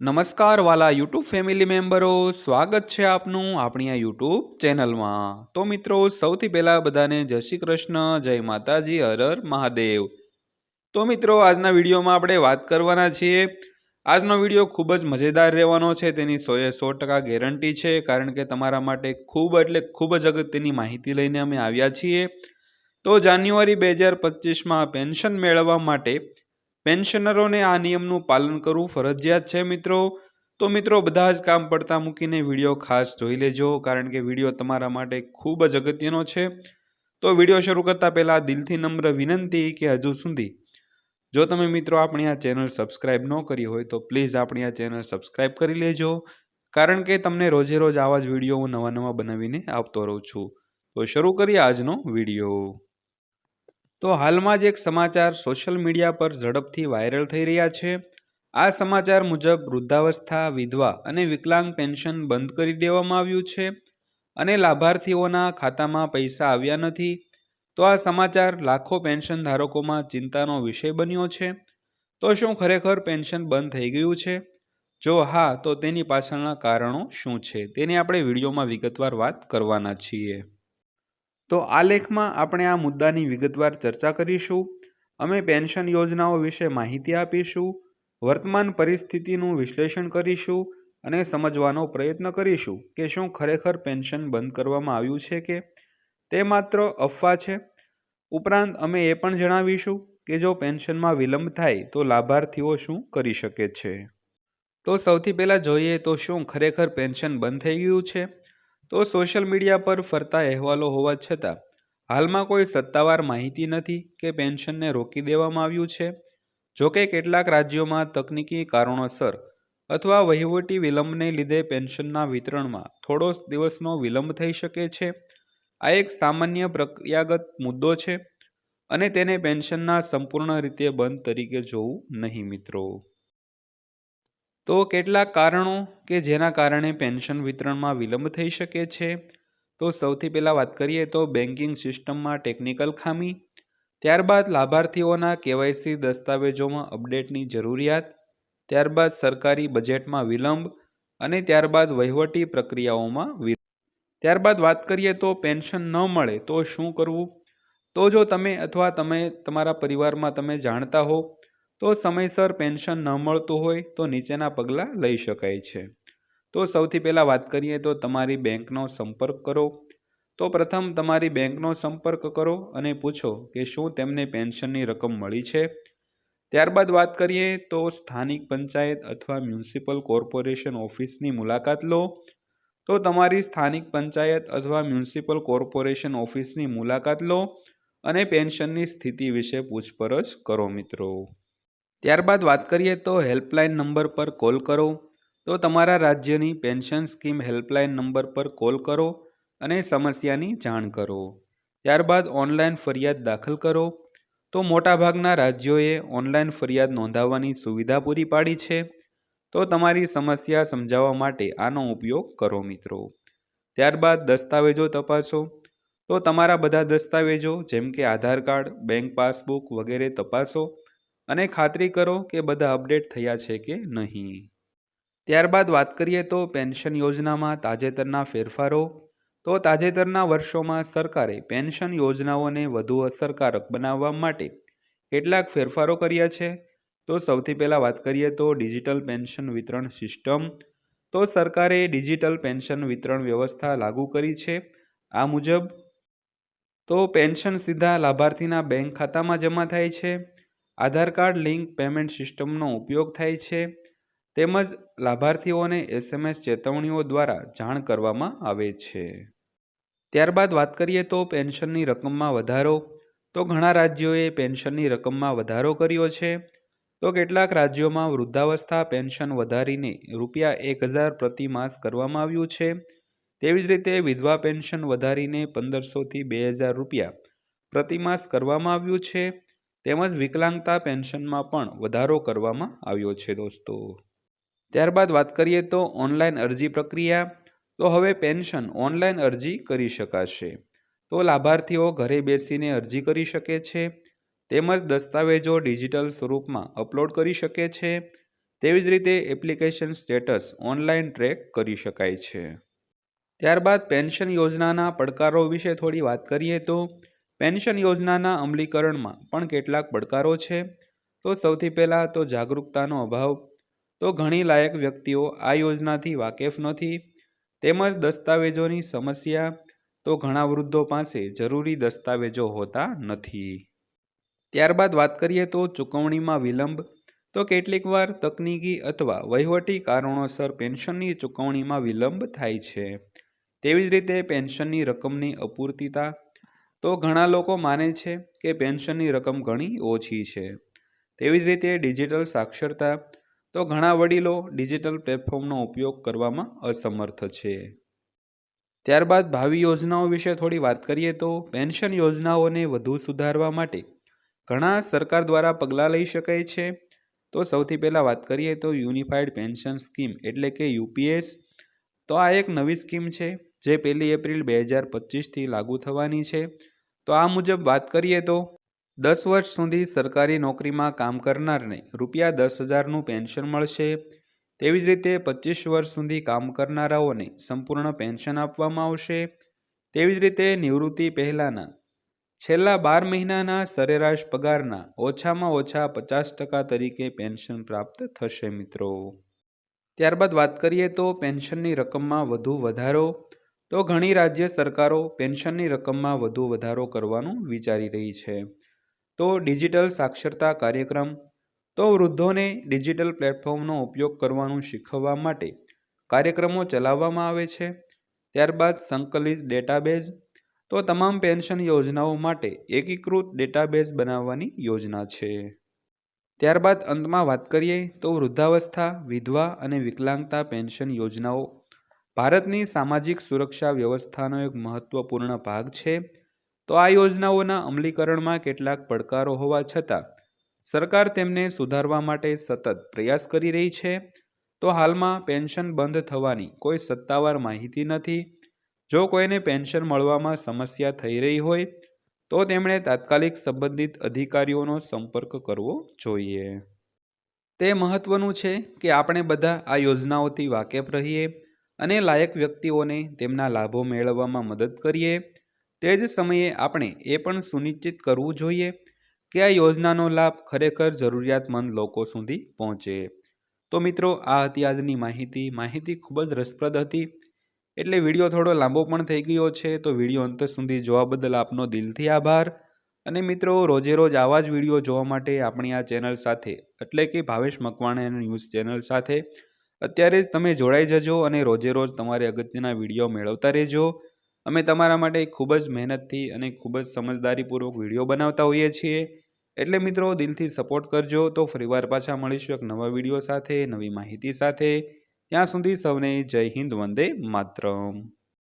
નમસ્કાર વાલા YouTube family મેમ્બરો, સ્વાગત છે આપનું આપણી આ યુટ્યુબ ચેનલમાં. તો મિત્રો, સૌથી પહેલાં બધાને જય શ્રી કૃષ્ણ, જય માતાજી, હર હર મહાદેવ. તો મિત્રો, આજના વિડીયોમાં આપણે વાત કરવાના છીએ. આજનો વીડિયો ખૂબ જ મજેદાર રહેવાનો છે, તેની સોએ સો ટકા ગેરંટી છે, કારણ કે તમારા માટે ખૂબ એટલે ખૂબ જ અગત્યની માહિતી લઈને અમે આવ્યા છીએ. તો જાન્યુઆરી બે હજાર પચીસમાં પેન્શન મેળવવા માટે પેન્શનરોને આ નિયમનું પાલન કરવું ફરજિયાત છે મિત્રો. તો મિત્રો, બધા જ કામ પડતા મૂકીને વીડિયો ખાસ જોઈ લેજો, કારણ કે વીડિયો તમારા માટે ખૂબ જ અગત્યનો છે. તો વીડિયો શરૂ કરતાં પહેલાં દિલથી નમ્ર વિનંતી કે હજુ સુધી જો તમે મિત્રો આપણી આ ચેનલ સબસ્ક્રાઈબ ન કરી હોય તો પ્લીઝ આપણી આ ચેનલ સબસ્ક્રાઈબ કરી લેજો, કારણ કે તમને રોજે રોજ આવા જ વીડિયો હું નવા નવા બનાવીને આપતો રહું છું. તો શરૂ કરીએ આજનો વીડિયો. તો હાલમાં જ એક સમાચાર સોશિયલ મીડિયા પર ઝડપથી વાયરલ થઈ રહ્યા છે. આ સમાચાર મુજબ વૃદ્ધાવસ્થા, વિધવા અને વિકલાંગ પેન્શન બંધ કરી દેવામાં આવ્યું છે અને લાભાર્થીઓના ખાતામાં પૈસા આવ્યા નથી. તો આ સમાચાર લાખો પેન્શન ધારકોમાં ચિંતાનો વિષય બન્યો છે. તો શું ખરેખર પેન્શન બંધ થઈ ગયું છે? જો હા, તો તેની પાછળના કારણો શું છે? તેની આપણે વિડીયોમાં વિગતવાર વાત કરવાના છીએ. તો આ લેખમાં આપણે આ મુદ્દાની વિગતવાર ચર્ચા કરીશું, અમે પેન્શન યોજનાઓ વિશે માહિતી આપીશું, વર્તમાન પરિસ્થિતિનું વિશ્લેષણ કરીશું અને સમજવાનો પ્રયત્ન કરીશું કે શું ખરેખર પેન્શન બંધ કરવામાં આવ્યું છે કે તે માત્ર અફવા છે. ઉપરાંત અમે એ પણ જણાવીશું કે જો પેન્શનમાં વિલંબ થાય તો લાભાર્થીઓ શું કરી શકે છે. તો સૌથી પહેલાં જોઈએ તો શું ખરેખર પેન્શન બંધ થઈ ગયું છે? તો સોશિયલ મીડિયા પર ફરતા અહેવાલો હોવા છતાં, હાલમાં કોઈ સત્તાવાર માહિતી નથી કે પેન્શનને રોકી દેવામાં આવ્યું છે. જોકે કેટલાક રાજ્યોમાં તકનીકી કારણોસર અથવા વહીવટી વિલંબને લીધે પેન્શનના વિતરણમાં થોડો દિવસનો વિલંબ થઈ શકે છે. આ એક સામાન્ય પ્રક્રિયાગત મુદ્દો છે અને તેને પેન્શનના સંપૂર્ણ રીતે બંધ તરીકે જોવું નહીં મિત્રો. તો કેટલાક કારણો કે જેના કારણે પેન્શન વિતરણમાં વિલંબ થઈ શકે છે? તો સૌથી પહેલાં વાત કરીએ તો બેન્કિંગ સિસ્ટમમાં ટેકનિકલ ખામી, ત્યારબાદ લાભાર્થીઓના કેવાયસી દસ્તાવેજોમાં અપડેટની જરૂરિયાત, ત્યારબાદ સરકારી બજેટમાં વિલંબ અને ત્યારબાદ વહીવટી પ્રક્રિયાઓમાં વિલંબ. ત્યારબાદ વાત કરીએ તો પેન્શન ન મળે તો શું કરવું? તો જો તમે અથવા તમે તમારા પરિવારમાં તમે જાણતા હો તો સમયસર પેન્શન ન મળતું હોય તો નીચેના પગલાં લઈ શકાય છે. તો સૌથી પહેલાં વાત કરીએ તો તમારી બેંકનો સંપર્ક કરો. તો પ્રથમ તમારી બેંકનો સંપર્ક કરો અને પૂછો કે શું તેમને પેન્શનની રકમ મળી છે. ત્યારબાદ વાત કરીએ તો સ્થાનિક પંચાયત અથવા મ્યુનિસિપલ કોર્પોરેશન ઓફિસની મુલાકાત લો. તો તમારી સ્થાનિક પંચાયત અથવા મ્યુનિસિપલ કોર્પોરેશન ઓફિસની મુલાકાત લો અને પેન્શનની સ્થિતિ વિશે પૂછપરછ કરો મિત્રો. ત્યારબાદ વાત કરીએ તો હેલ્પલાઇન નંબર પર કોલ કરો. તો તમારા રાજ્યની પેન્શન સ્કીમ હેલ્પલાઇન નંબર પર કોલ કરો અને સમસ્યાની જાણ કરો. ત્યારબાદ ઓનલાઈન ફરિયાદ દાખલ કરો. તો મોટાભાગના રાજ્યોએ ઓનલાઈન ફરિયાદ નોંધાવવાની સુવિધા પૂરી પાડી છે. તો તમારી સમસ્યા સમજાવવા માટે આનો ઉપયોગ કરો મિત્રો. ત્યારબાદ દસ્તાવેજો તપાસો. તો તમારા બધા દસ્તાવેજો જેમ કે આધાર કાર્ડ, બેંક પાસબુક વગેરે તપાસો. અને ખાતરી કરો કે બધા અપડેટ થયા છે કે નહીં. ત્યારબાદ વાત કરીએ તો પેન્શન યોજનામાં તાજેતરના ફેરફારો. તો તાજેતરના વર્ષોમાં સરકારે પેન્શન યોજનાઓને વધુ અસરકારક બનાવવા માટે કેટલાક ફેરફારો કર્યા છે. તો સૌથી પહેલાં વાત કરીએ તો ડિજિટલ પેન્શન વિતરણ સિસ્ટમ. તો સરકારે ડિજિટલ પેન્શન વિતરણ વ્યવસ્થા લાગુ કરી છે. આ મુજબ તો પેન્શન સીધા લાભાર્થીના બેંક ખાતામાં જમા થાય છે. આધાર કાર્ડ લિંક પેમેન્ટ સિસ્ટમનો ઉપયોગ થાય છે તેમજ લાભાર્થીઓને એસએમએસ ચેતવણીઓ દ્વારા જાણ કરવામાં આવે છે. ત્યારબાદ વાત કરીએ તો પેન્શનની રકમમાં વધારો. તો ઘણા રાજ્યોએ પેન્શનની રકમમાં વધારો કર્યો છે. તો કેટલાક રાજ્યોમાં વૃદ્ધાવસ્થા પેન્શન વધારીને રૂપિયા એક હજાર પ્રતિ માસ કરવામાં આવ્યું છે. તેવી જ રીતે વિધવા પેન્શન વધારીને પંદરસોથી બે હજાર રૂપિયા પ્રતિમાસ કરવામાં આવ્યું છે. તેમજ વિકલાંગતા પેન્શનમાં પણ વધારો કરવામાં આવ્યો છે દોસ્તો. ત્યારબાદ વાત કરીએ તો ઓનલાઈન અરજી પ્રક્રિયા, તો હવે પેન્શન ઓનલાઈન અરજી કરી શકાશે. તો લાભાર્થીઓ ઘરે બેસીને અરજી કરી શકે છે, તેમજ દસ્તાવેજો ડિજિટલ સ્વરૂપમાં અપલોડ કરી શકે છે, તેવી જ રીતે એપ્લિકેશન સ્ટેટસ ઓનલાઈન ટ્રેક કરી શકાય છે. ત્યારબાદ પેન્શન યોજનાના પડકારો વિશે થોડી વાત કરીએ તો પેન્શન યોજનાના અમલીકરણમાં પણ કેટલાક પડકારો છે. તો સૌથી પહેલાં તો જાગૃતતાનો અભાવ. તો ઘણી લાયક વ્યક્તિઓ આ યોજનાથી વાકેફ નથી. તેમજ દસ્તાવેજોની સમસ્યા. તો ઘણા વૃદ્ધો પાસે જરૂરી દસ્તાવેજો હોતા નથી. ત્યારબાદ વાત કરીએ તો ચૂકવણીમાં વિલંબ. તો કેટલીકવાર તકનીકી અથવા વહીવટી કારણોસર પેન્શનની ચૂકવણીમાં વિલંબ થાય છે. તેવી જ રીતે પેન્શનની રકમની અપૂર્તિતા. તો ઘણા લોકો માને છે કે પેન્શનની રકમ ઘણી ઓછી છે. તેવી જ રીતે ડિજિટલ સાક્ષરતા, તો ઘણા વડીલો ડિજિટલ પ્લેટફોર્મનો ઉપયોગ કરવામાં અસમર્થ છે. ત્યારબાદ ભાવિ યોજનાઓ વિશે થોડી વાત કરીએ તો પેન્શન યોજનાઓને વધુ સુધારવા માટે ઘણા સરકાર દ્વારા પગલાં લઈ શકાય છે. તો સૌથી પહેલાં વાત કરીએ તો યુનિફાઈડ પેન્શન સ્કીમ એટલે કે યુપીએસ તો આ એક નવી સ્કીમ છે જે પહેલી એપ્રિલ બે હજાર પચીસથી લાગુ થવાની છે. તો આ મુજબ વાત કરીએ તો દસ વર્ષ સુધી સરકારી નોકરીમાં કામ કરનારને રૂપિયા દસ હજારનું પેન્શન મળશે. તેવી જ રીતે પચીસ વર્ષ સુધી કામ કરનારાઓને સંપૂર્ણ પેન્શન આપવામાં આવશે. તેવી જ રીતે નિવૃત્તિ પહેલાંના છેલ્લા બાર મહિનાના સરેરાશ પગારના ઓછામાં ઓછા પચાસ ટકા તરીકે પેન્શન પ્રાપ્ત થશે મિત્રો. ત્યારબાદ વાત કરીએ તો પેન્શનની રકમમાં વધુ વધારો. તો ઘણી રાજ્ય સરકારો પેન્શનની રકમમાં વધુ વધારો કરવાનું વિચારી રહી છે. તો ડિજિટલ સાક્ષરતા કાર્યક્રમ. તો વૃદ્ધોને ડિજિટલ પ્લેટફોર્મનો ઉપયોગ કરવાનું શીખવવા માટે કાર્યક્રમો ચલાવવામાં આવે છે. ત્યારબાદ સંકલિત ડેટાબેઝ. તો તમામ પેન્શન યોજનાઓ માટે એકીકૃત ડેટાબેઝ બનાવવાની યોજના છે. ત્યારબાદ અંતમાં વાત કરીએ તો વૃદ્ધાવસ્થા, વિધવા અને વિકલાંગતા પેન્શન યોજનાઓ ભારતની સામાજિક સુરક્ષા વ્યવસ્થાનો એક મહત્વપૂર્ણ ભાગ છે. તો આ યોજનાઓના અમલીકરણમાં કેટલાક પડકારો હોવા છતાં, સરકાર તેમને સુધારવા માટે સતત પ્રયાસ કરી રહી છે. તો હાલમાં પેન્શન બંધ થવાની કોઈ સત્તાવાર માહિતી નથી. જો કોઈને પેન્શન મળવામાં સમસ્યા થઈ રહી હોય, તો તેમણે તાત્કાલિક સંબંધિત અધિકારીઓનો સંપર્ક કરવો જોઈએ. તે મહત્વનું છે કે આપણે બધા આ યોજનાઓથી વાકેફ રહીએ. અને લાયક વ્યક્તિઓને તેમના લાભો મેળવવામાં મદદ કરીએ. તે જ સમયે આપણે એ પણ સુનિશ્ચિત કરવું જોઈએ કે આ યોજનાનો લાભ ખરેખર જરૂરિયાતમંદ લોકો સુધી પહોંચે. તો મિત્રો, આ હતી આજની માહિતી. માહિતી ખૂબ જ રસપ્રદ હતી. એટલે વીડિયો થોડો લાંબો પણ થઈ ગયો છે, તો વીડિયો અંત સુધી જોવા બદલ આપનો દિલથી આભાર. અને મિત્રો રોજે રોજ આવા જ વીડિયો જોવા માટે આપણી આ ચેનલ સાથે, એટલે કે ભાવેશ મકવાણા ન્યૂઝ ચેનલ સાથે અત્યારે જ તમે જોડાઈ જજો અને રોજે રોજ તમારે અગત્યના વીડિયો મેળવતા રહેજો. અમે તમારા માટે ખૂબ જ મહેનતથી અને ખૂબ જ સમજદારીપૂર્વક વીડિયો બનાવતા હોઈએ છીએ. એટલે મિત્રો, દિલથી સપોર્ટ કરજો તો ફરીવાર પાછા મળીશું એક નવા વીડિયો સાથે, નવી માહિતી સાથે. ત્યાં સુધી સૌને જય હિન્દ, વંદે માતરમ.